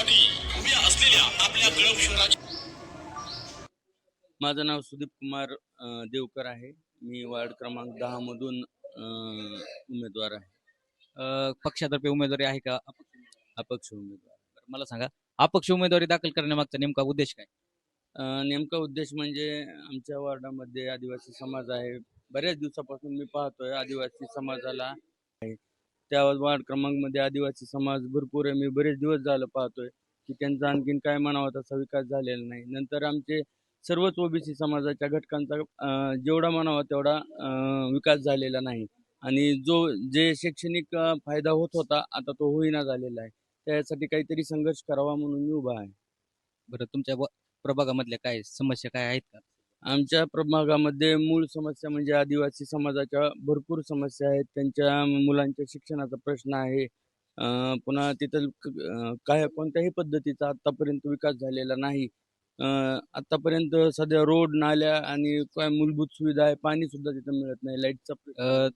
उभ्या असलेल्या आपल्या माझं नाव सुदीप कुमार देवकर आहे. मी वार्ड क्रमांक दहा मधून उमेदवार आहे. पक्षातर्फे उमेदवारी आहे का? अपक्ष उमेदवारी? मला सांगा अपक्ष उमेदवारी दाखल करण्यामागचा नेमका उद्देश काय? अ, नेमका उद्देश म्हणजे आमच्या वार्डामध्ये आदिवासी समाज आहे. बऱ्याच दिवसापासून मी पाहतोय आदिवासी समाजाला त्या वार्ड क्रमांकमध्ये आदिवासी समाज भरपूर आहे. मी बरेच दिवस झालं पाहतोय की त्यांचा आणखीन काय म्हणावा तसा विकास झालेला नाही. नंतर आमचे सर्वच ओबीसी समाजाच्या घटकांचा जेवढा म्हणावा तेवढा विकास झालेला नाही. आणि जो जे शैक्षणिक फायदा होत होता आता तो होईना झालेला आहे. त्यासाठी काहीतरी संघर्ष करावा म्हणून मी उभा आहे. बरं तुमच्या प्रभागामधल्या काय समस्या काय आहेत का? आमच्या प्रभागामध्ये मूळ समस्या म्हणजे आदिवासी समाजाच्या भरपूर समस्या आहेत. त्यांच्या मुलांच्या शिक्षणाचा प्रश्न आहे. पुन्हा तिथं काय कोणत्याही पद्धतीचा आतापर्यंत विकास झालेला नाही. अं, आतापर्यंत सध्या रोड नाल्या आणि काय मूलभूत सुविधा आहे पाणी सुद्धा तिथं मिळत नाही. लाईटचा अ,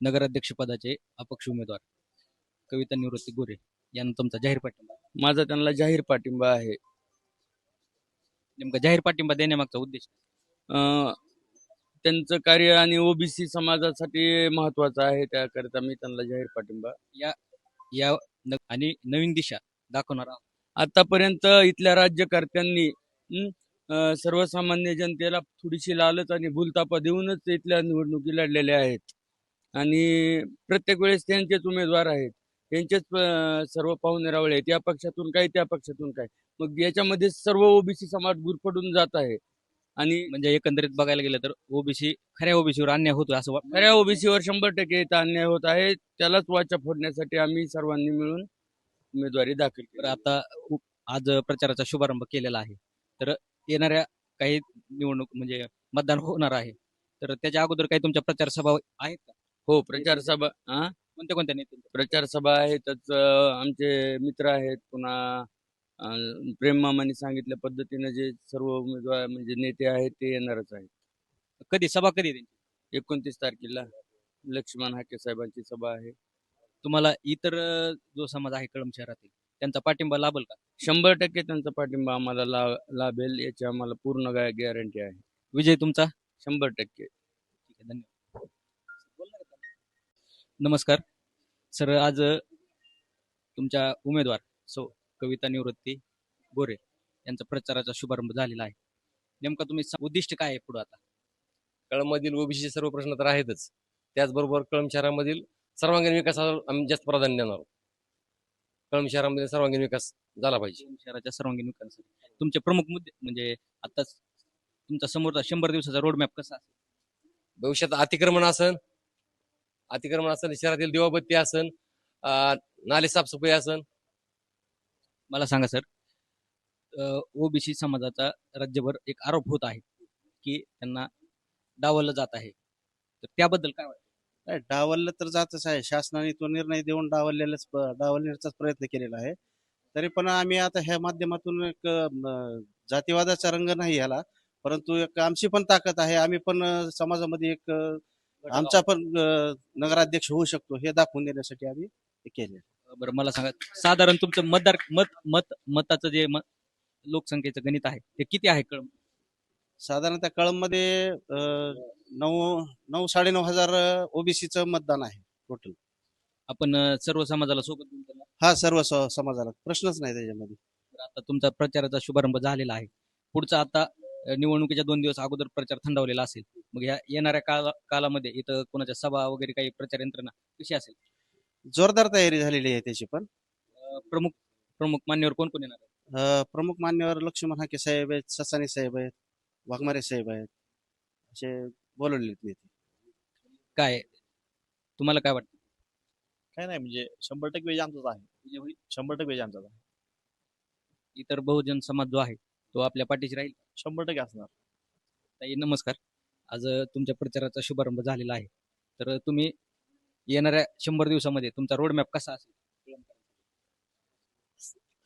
नगराध्यक्ष पदाचे अपक्ष उमेदवार कविता निवृत्ती गोरे यांना तुमचा जाहीर पाठिंबा. माझा त्यांना जाहीर पाठिंबा आहे. नेमका जाहीर पाठिंबा देण्यामागचा उद्देश त्यांचं कार्य आणि ओबीसी समाजासाठी महत्वाचं आहे त्याकरिता मी त्यांना जाहीर पाठिंबा. या न- आणि नवीन दिशा दाखवणार आहोत. आतापर्यंत इथल्या राज्यकर्त्यांनी हं, अं, सर्वसामान्य जनतेला थोडीशी लालच आणि भूलतापा देऊनच इथल्या निवडणुकी लढलेल्या आहेत. आणि प्रत्येक वेळेस त्यांचेच उमेदवार आहेत. त्यांचेच अं, सर्व पाहुणेरावळे आहेत. या पक्षातून काय त्या पक्षातून काय? मग याच्यामध्ये सर्व ओबीसी समाज गुरफटून जात आहे. आणि म्हणजे एकंदरीत बघायला गेलं तर ओबीसी खऱ्या ओबीसीवर अन्याय होतो असं वा- खऱ्या ओबीसीवर शंभर टक्के इथं अन्याय होत आहे. त्यालाच वाचा फोडण्यासाठी आम्ही सर्वांनी मिळून उमेदवारी दाखल केली. तर आता उ- आज प्रचाराचा शुभारंभ केलेला आहे. तर येणाऱ्या काही निवडणूक म्हणजे मतदान होणार आहे. तर त्याच्या अगोदर काही तुमच्या प्रचार सभा आहेत का? हो प्रचार सभा हा कोणत्या कोणत्या नेत्यांच्या? प्रचार सभा आहेतच अं, आमचे मित्र आहेत पुन्हा प्रेम मामाने सांगितल्या पद्धतीनं जे सर्व उमेदवार म्हणजे नेते आहेत ते येणारच आहेत. कधी सभा कधी आहे त्यांची? एकोणतीस तारखेला लक्ष्मण हाके साहेबांची सभा आहे. तुम्हाला इतर अ, जो समाज आहे कळम शहरातील त्यांचा पाठिंबा लाभल का? शंभर टक्के त्यांचा पाठिंबा आम्हाला ला लाभेल याची आम्हाला पूर्ण गाय गॅरंटी आहे. विजय तुमचा? शंभर टक्के. ठीक आहे धन्यवाद. नमस्कार. सर आज अ, तुमच्या उमेदवार सो कविता निवृत्ती गोरे यांचा प्रचाराचा शुभारंभ झालेला आहे. नेमका तुम्ही सा- उद्दिष्ट काय आहे पुढे आता? कळममधील ओबीसीचे सर्व प्रश्न तर आहेतच. त्याचबरोबर कळम शहरामधील सर्वांगीण विकासावर आम्ही जास्त प्राधान्य देणार आहोत. कळम शहरामध्ये सर्वांगीण विकास झाला पाहिजे. शहराच्या सर्वांगीण विकासासाठी. तुमचे प्रमुख मुद्दे म्हणजे आता तुमचा समोरचा शंभर दिवसाचा रोडमॅप कसा असेल? भविष्यात अतिक्रमण असन अतिक्रमण असन शहरातील दिवाबत्ती असन अं, नाले साफसफाई असन मला सांगा सर ओबीसी समाजाचा राज्यभर एक आरोप होत आहे की त्यांना डावललं जात आहे. तर त्याबद्दल काय वाटतं? डावललं तर जातच आहे. शासनाने तो निर्णय देऊन डावललेलाच डावलण्याचाच प्रयत्न केलेला आहे. तरी पण आम्ही आता ह्या माध्यमातून एक जातीवादाचा रंग नाही याला परंतु एक आमची पण ताकद आहे. आम्ही पण समाजामध्ये एक आमचा पण नगराध्यक्ष होऊ शकतो हे दाखवून देण्यासाठी आम्ही केले बरं मला सांगा साधारण तुमचं मतदार मत मत मताचं जे म- लोकसंख्येचं गणित आहे ते किती आहे कळम साधारणतः कळममध्ये अं, नऊ नऊ साडेनऊ हजार ओबीसीचं मतदान आहे टोटल आपण अं, सर्व समाजाला सोबत घेऊन हा सर्व स- समाजाला. प्रश्नच नाही त्याच्यामध्ये. तर आता तुमचा प्रचाराचा शुभारंभ झालेला आहे. पुढचा आता अं, निवडणुकीच्या दोन दिवस अगोदर प्रचार थंडावलेला असेल. मग या येणाऱ्या काला कालामध्ये इथं कोणाच्या सभा वगैरे काही प्रचार यंत्रणा कशी असेल? जोरदार तयारी झालेली आहे त्याची पण. अं, प्रमुख प्रमुख मान्यवर कोण कोण येणार? अ, प्रमुख मान्यवर लक्ष्मण हाके साहेब आहेत ससानी साहेब आहेत वाघमारे साहेब आहेत असे बोलवलेले आहेत नेते. काय तुम्हाला काय वाटतं? काय नाही म्हणजे शंभर टक्के वेज आमचाच आहे. विजय होईल? शंभर टक्के वेज आमचाच आहे. इतर बहुजन समाज जो आहे तो आपल्या पाठीशी राहील? शंभर टक्के असणार. ताई नमस्कार. आज अ, तुमच्या प्रचाराचा शुभारंभ झालेला आहे. तर तुम्ही येणाऱ्या शंभर दिवसामध्ये तुमचा रोडमॅप कसा असेल?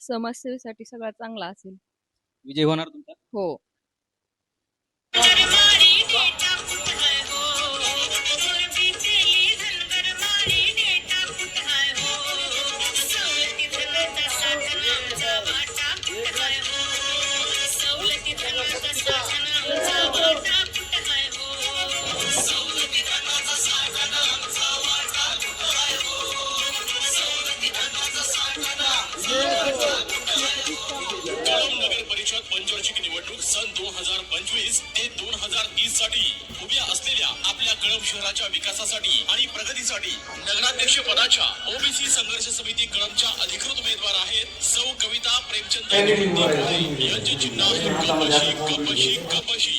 समाजसेवेसाठी सगळा चांगला असेल. विजय होणार तुमचा? हो. कळंब शहराच्या विकासासाठी आणि प्रगतीसाठी नगराध्यक्ष पदाच्या ओबीसी संघर्ष समिती कळंबच्या अधिकृत उमेदवार आहेत. सौ कविता प्रेमचंद. यांचे चिन्ह आहे कपशी कपशी कपशी.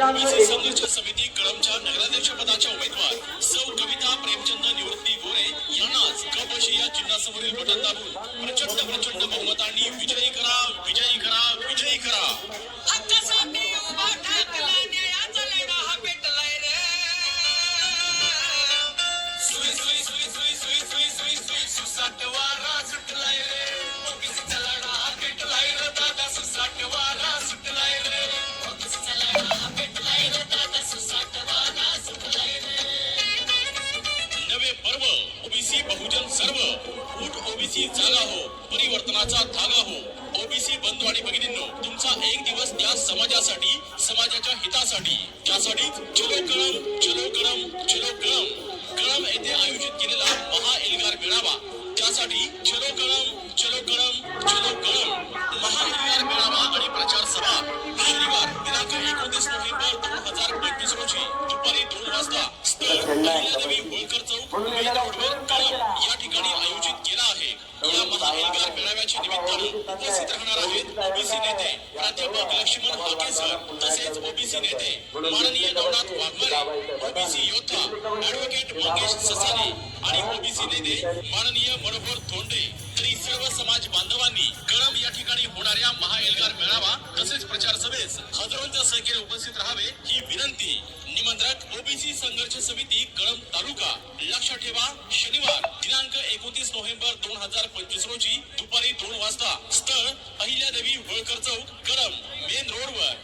ओबीसी संघर्ष समिती कळंबच्या नगराध्यक्ष पदाच्या उमेदवार सौ कविता प्रेमचंद निवृत्ती गोरे यांनाच कपशी या चिन्हासमोरील बटन दाबून प्रचंड प्रचंड बहुमतांनी विजयी परिवर्तनाचा धागा हो. ओबीसी बंधू आणि भगिनींनो तुमचा एक दिवस त्या समाजासाठी समाजाच्या हितासाठी. त्यासाठी चलो कळम चलो कळम चलो कळम. कळम येथे आयोजित केलेला महा एल्गार मेळावा. त्यासाठी चलो कळम चलो कळम चलो कळम. महा एल्गार मेळावा आणि प्रचार सभा. शनिवार दिनांक एकोणतीस नोव्हेंबर दोन हजार पंचवीस रोजी. दुपारी दोन वाजता स्थळ अहिल्यादेवी होळकर चौक मेन रोडवर कळंब या ठिकाणी आयोजित केला आहे या महाएल्गार मेळाव्याच्या निमित्तानं उपस्थित राहणार आहेत ओबीसी नेते प्राध्यापक लक्ष्मण हाके सर तसेच ओबीसी नेते माननीय नवनाथ वाघमारे ओबीसी योद्धा ऍडव्होकेट ससाने आणि ओबीसी नेते माननीय मनोहर धोंडे सर्व समाज बांधवांनी कळंब या ठिकाणी होणाऱ्या महाएल्गार मेळावा तसेच प्रचार सभेस हजारोंच्या संख्येने उपस्थित राहावे ही विनंती. निमंत्रक ओबीसी संघर्ष समिती कळंब तालुका. लक्षात ठेवा शनिवार दिनांक एकोणतीस नोव्हेंबर दोन हजार पंचवीस रोजी दुपारी दोन वाजता स्थळ अहिल्यादेवी होळकर चौक कळंब मेन रोड वर